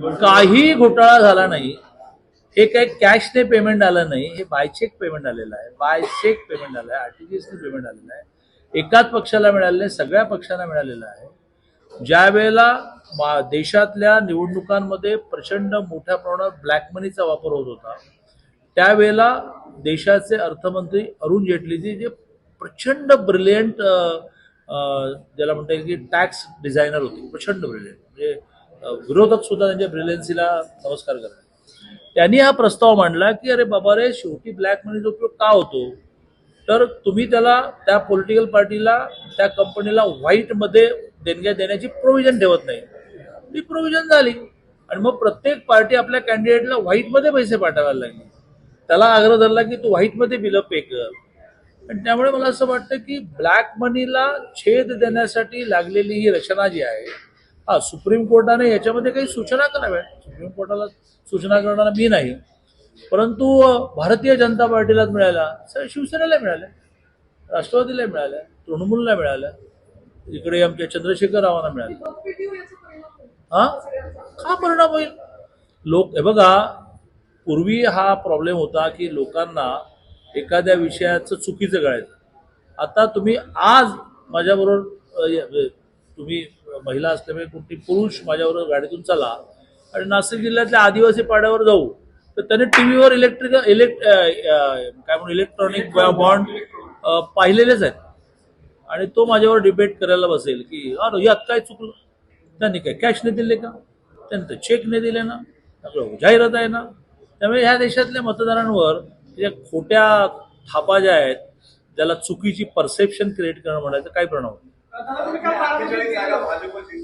काही घोटाळा झाला नाही. हे काही कॅशने पेमेंट आलं नाही. हे बाय चेक पेमेंट आलेलं आहे. बाय चेक पेमेंट आलं आहे. आरटीजीएसने पेमेंट आलेलं आहे. एकाच पक्षाला मिळालेलं आहे सगळ्या पक्षांना मिळालेलं आहे. ज्या वेळेला मा- देशातल्या निवडणुकांमध्ये प्रचंड मोठ्या प्रमाणात ब्लॅक मनीचा वापर होत होता त्यावेळेला देशाचे अर्थमंत्री अरुण जेटलीजी जे प्रचंड ब्रिलियंट ज्याला म्हणता येईल की टॅक्स डिझायनर होते. प्रचंड ब्रिलियंट म्हणजे विरोधक सुद्धा त्यांच्या ब्रिलियन्सीला नमस्कार करतात. त्यांनी हा प्रस्ताव मांडला की अरे बाबा रे शेवटी ब्लॅक मनीचा उपयोग का होतो? तर तुम्ही त्याला त्या पॉलिटिकल पार्टीला त्या कंपनीला व्हाईटमध्ये देणग्या देण्याची प्रोव्हिजन ठेवत नाही. ती प्रोव्हिजन झाली. आणि मग प्रत्येक पार्टी आपल्या कॅन्डिडेटला व्हाईटमध्ये पैसे पाठवायला लागली. त्याला आग्रह धरला की तू व्हाईटमध्ये बिलं पे कर. आणि त्यामुळे मला असं वाटतं की ब्लॅक मनीला छेद देण्यासाठी लागलेली ही रचना जी आहे हा सुप्रीम कोर्टाने याच्यामध्ये काही सूचना कराव्या सुप्रीम कोर्टाला सूचना करणारा मी नाही. परंतु भारतीय जनता पार्टीला मिळाल्या स- शिवसेनेला मिळाल्या राष्ट्रवादीला मिळाल्या तृणमूलला मिळाल्या इकडे आमच्या चंद्रशेखर रावांना मिळाल्या हा? का परिणाम होईल? लोक हे बघा पूर्वी हा प्रॉब्लेम होता की लोकांना एखाद्या विषयाचं चुकीचं कळायचं. आता तुम्ही आज माझ्याबरोबर तुम्ही महिला असल्यामुळे कुठली पुरुष माझ्याबरोबर गाडीतून चला. आणि नाशिक जिल्ह्यातल्या आदिवासी पाड्यावर जाऊ. तर त्याने टी व्हीवर इलेक्ट्रिक इलेक्ट काय म्हणून इलेक्ट्रॉनिक बॉन्ड पाहिलेलेच आहेत. आणि तो माझ्यावर डिबेट करायला बसेल की अरे यात काय चुकलं? त्यांनी काय कॅश नाही दिले का? त्यांनी तर चेक नाही दिले ना? सगळं जाहिरात आहे ना? त्यामुळे ह्या देशातल्या मतदारांवर ज्या खोट्या थापा ज्या आहेत ज्याला चुकीची परसेप्शन क्रिएट करणं म्हणायचं काय परिणाम ప్రధానంగా భారతదేశం